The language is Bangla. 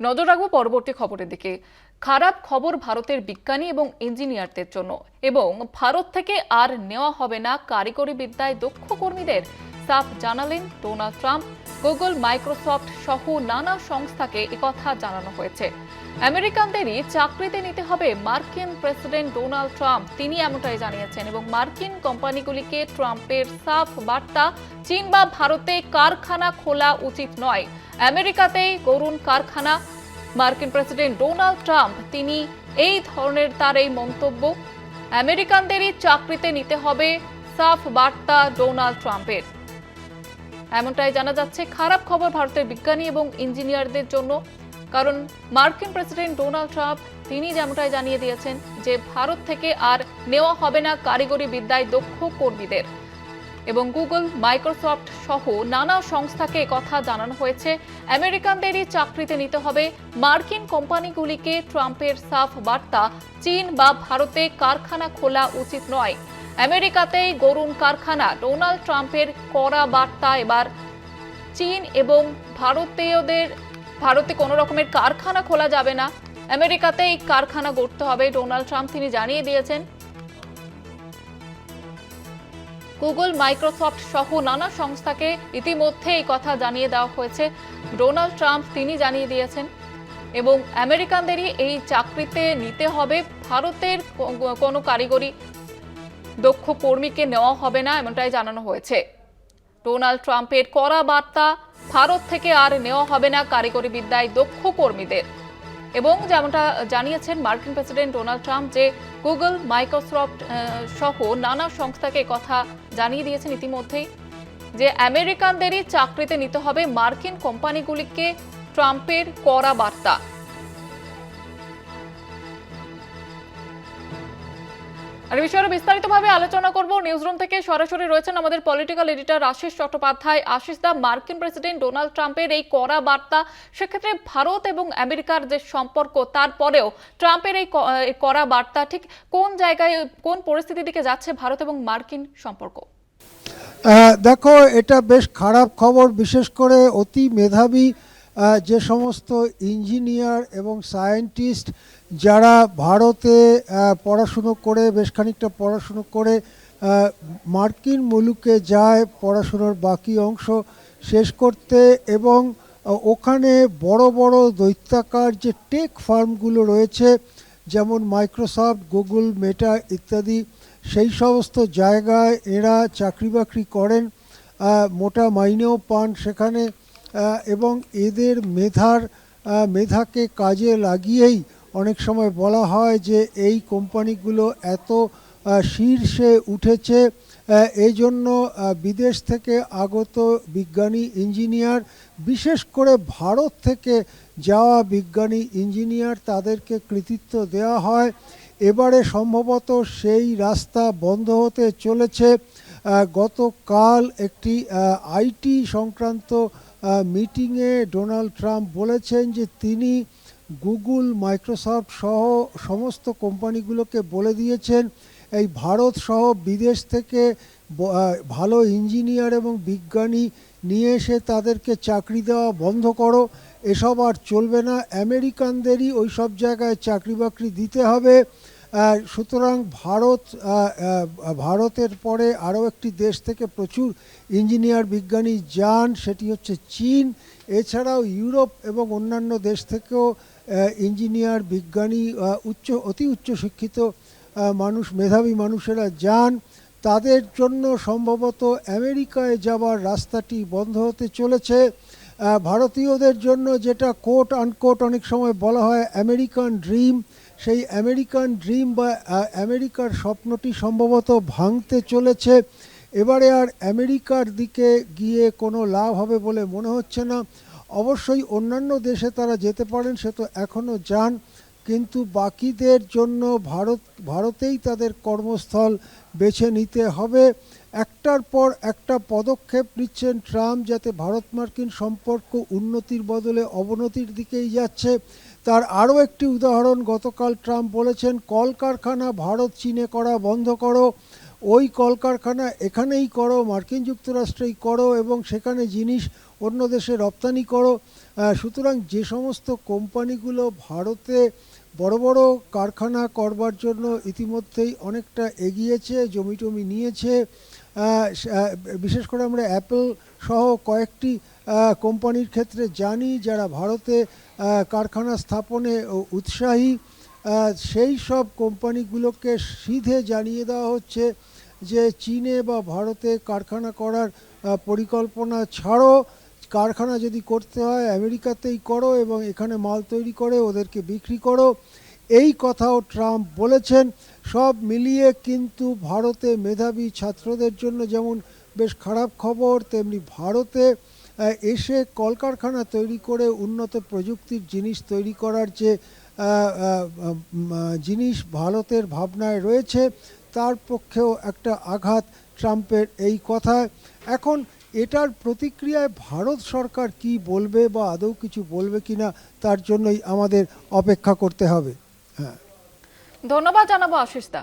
নজর রাখব পরবর্তী খবরের দিকে। খারাপ খবর ভারতের বিজ্ঞানী এবং ইঞ্জিনিয়ারদের জন্য। এবং ভারত থেকে আর নেওয়া হবে না কারিগরি বিদ্যায় দক্ষ কর্মীদের। সাফ জানালেন ডোনাল্ড ট্রাম্প। গুগল, মাইক্রোসফট সহ নানা সংস্থাকে একথা জানানো হয়েছে। আমেরিকানদেরই চাকরিতে নিতে হবে মার্কিন প্রেসিডেন্ট ডোনাল্ড ট্রাম্প। তিনি এমনটাই জানিয়েছেন এবং মার্কিন কোম্পানিগুলিকে ট্রাম্পের সাফ বার্তা, চীন বা ভারতে কারখানা খোলা উচিত নয়। আমেরিকাতেই করুন কারখানা। মার্কিন প্রেসিডেন্ট ডোনাল্ড ট্রাম্প, তিনি এই ধরনের তার এই মন্তব্য। আমেরিকানদেরই চাকরিতে নিতে হবে, সাফ বার্তা ডোনাল্ড ট্রাম্পের। এমনটাই জানা যাচ্ছে, খারাপ খবর ভারতের বিজ্ঞানী এবং ইঞ্জিনিয়ারদের জন্য। কারণ মার্কিন প্রেসিডেন্ট ডোনাল্ড ট্রাম্প তিনি যেমনটাই জানিয়ে দিয়েছেন যে ভারত থেকে আর নেওয়া হবে না কারিগরি বিদ্যায় দক্ষ কর্মীদের। এবং গুগল, মাইক্রোসফট সহ নানা সংস্থাকে কথা জানানো হয়েছে, আমেরিকানদেরই চাকরিতে নিতে হবে। মার্কিন কোম্পানিগুলিকে ট্রাম্পের সাফ বার্তা, চীন বা ভারতে কারখানা খোলা উচিত নয়। আমেরিকাতেই গরুন কারখানা। ডোনাল্ড ট্রাম্পের কড়া বার্তা এবার চীন এবং ভারতীয়দের, ভারতে কোনো রকমের কারখানা খোলা যাবে না। আমেরিকাতেই কারখানা গড়তে হবে, ডোনাল্ড ট্রাম্প তিনি জানিয়ে দিয়েছেন। গুগল, মাইক্রোসফট সহ নানা সংস্থাকে ইতিমধ্যে এই কথা জানিয়ে দেওয়া হয়েছে। ডোনাল্ড ট্রাম্প তিনি জানিয়ে দিয়েছেন। এবং আমেরিকানদেরই এই চাকরিতে নিতে হবে। ভারতের কোনো কারিগরি দক্ষ কর্মীকে নেওয়া হবে না, এমনটাই জানানো হয়েছে। ডোনাল্ড ট্রাম্পের কড়া বার্তা, ভারত থেকে আর নেওয়া হবে না কারিগরি বিদ্যায় দক্ষ কর্মীদের। এবং যেমনটা জানিয়েছেন মার্কিন প্রেসিডেন্ট ডোনাল্ড ট্রাম্প যে গুগল, মাইক্রোসফট সহ নানা সংস্থাকে কথা জানিয়ে দিয়েছেন ইতিমধ্যেই, যে আমেরিকানদেরই চাকরিতে নিতে হবে মার্কিন কোম্পানিগুলিকে, ট্রাম্পের কড়া বার্তা। আর বিষয়ে বিস্তারিতভাবে আলোচনা করব। নিউজরুম থেকে সরাসরি রয়েছেন আমাদের পলিটিক্যাল এডিটর আশিস চট্টোপাধ্যায়। আশিস দা, মার্কিন প্রেসিডেন্ট ডোনাল্ড ট্রাম্পের এই কড়া বার্তা, সেক্ষেত্রে ভারত এবং আমেরিকার যে সম্পর্ক, তারপরেও ট্রাম্পের এই কড়া বার্তা ঠিক কোন জায়গায়, কোন পরিস্থিতির দিকে যাচ্ছে ভারত এবং মার্কিন সম্পর্ক? দেখো, এটা বেশ খারাপ খবর, বিশেষ করে অতি মেধাবী যে সমস্ত ইঞ্জিনিয়ার এবং সায়েন্টিস্ট যারা ভারতে পড়াশুনো করে, বেশ খানিকটা পড়াশুনো করে মার্কিন মুলুকে যায় পড়াশুনোর বাকি অংশ শেষ করতে এবং ওখানে বড় বড় দৈত্যাকার যে টেক ফার্মগুলো রয়েছে, যেমন মাইক্রোসফট, গুগল, মেটা ইত্যাদি, সেই সমস্ত জায়গায় এরা চাকরি বাকরি করেন। মোটা মাইনেও পান সেখানে। এবং এদের মেধার মেধাকে কাজে লাগিয়েই অনেক সময় বলা হয় যে এই কোম্পানিগুলো এত শীর্ষে উঠেছে। এই জন্য বিদেশ থেকে আগত বিজ্ঞানী ইঞ্জিনিয়ার, বিশেষ করে ভারত থেকে যাওয়া বিজ্ঞানী ইঞ্জিনিয়ার তাদেরকে কৃতিত্ব দেওয়া হয়। এবারে সম্ভবত সেই রাস্তা বন্ধ হতে চলেছে। গতকাল একটি আইটি সংক্রান্ত মিটিংয়ে ডোনাল্ড ট্রাম্প বলেছেন যে তিনি গুগল মাইক্রোসফট সহ সমস্ত কোম্পানিগুলোকে বলে দিয়েছেন, এই ভারত সহ বিদেশ থেকে ভালো ইঞ্জিনিয়ার এবং বিজ্ঞানী নিয়ে এসে তাদেরকে চাকরি দেওয়া বন্ধ করো, এসব আর চলবে না, আমেরিকানদেরই ওই সব জায়গায় চাকরি বাকরি দিতে হবে। সুতরাং ভারত ভারতের পরে আরও একটি দেশ থেকে প্রচুর ইঞ্জিনিয়ার বিজ্ঞানী যান, সেটি হচ্ছে চীন। এছাড়াও ইউরোপ এবং অন্যান্য দেশ থেকেও ইঞ্জিনিয়ার বিজ্ঞানী উচ্চ, অতি উচ্চ শিক্ষিত মানুষ, মেধাবী মানুষেরা যান। তাদের জন্য সম্ভবত আমেরিকায় যাওয়ার রাস্তাটি বন্ধ হতে চলেছে। ভারতীয়দের জন্য যেটা কোট আনকোট অনেক সময় বলা হয় আমেরিকান ড্রিম সেই আমেরিকান ড্রিম বা আমেরিকার স্বপ্নটি সম্ভবত ভাঙতে চলেছে। এবারে আর আমেরিকার দিকে গিয়ে কোনো লাভ হবে বলে মনে হচ্ছে না। অবশ্যই অন্যান্য দেশে তারা যেতে পারেন, সে তো এখনও যান। কিন্তু বাকিদের জন্য ভারত, ভারতেই তাদের কর্মস্থল বেছে নিতে হবে। একটার পর একটা পদক্ষেপ নিচ্ছেন ট্রাম্প, যাতে ভারত মার্কিন সম্পর্ক উন্নতির বদলে অবনতির দিকেই যাচ্ছে। তার আরও একটি উদাহরণ, গতকাল ট্রাম্প বলেছেন, কলকারখানা ভারত চীনে করা বন্ধ করো, ওই কলকারখানা এখানেই করো, মার্কিন যুক্তরাষ্ট্রেই করো এবং সেখানে জিনিস অন্য দেশে রপ্তানি করো। সুতরাং যে সমস্ত কোম্পানিগুলো ভারতে বড় বড় কারখানা করবার জন্য ইতিমধ্যেই অনেকটা এগিয়েছে জমি টমি নিয়েছে বিশেষ করে আমরা অ্যাপেল সহ কয়েকটি কোম্পানির ক্ষেত্রে জানি যারা ভারতে কারখানা স্থাপনে উৎসাহী সেই সব কোম্পানিগুলোকে সিধে জানিয়ে দেওয়া হচ্ছে যে চীনে বা ভারতে কারখানা করার পরিকল্পনা ছাড়ো, কারখানা যদি করতে হয় আমেরিকাতেই করো এবং এখানে মাল তৈরি করে ওদেরকে বিক্রি করো। এই কথাও ট্রাম্প বলেছেন। সব মিলিয়ে কিন্তু ভারতে মেধাবী ছাত্রদের জন্য যেমন বেশ খারাপ খবর, তেমনি ভারতে এসে কলকারখানা তৈরি করে উন্নত প্রযুক্তির জিনিস তৈরি করার যে জিনিস ভারতের ভাবনায় রয়েছে, তার পক্ষেও একটা আঘাত ট্রাম্পের এই কথায়। এখন এটার প্রতিক্রিয়ায় ভারত সরকার কি বলবে বা আদৌ কিছু বলবে কিনা, তার জন্যই আমাদের অপেক্ষা করতে হবে। ধন্যবাদ জানাব আশিস দা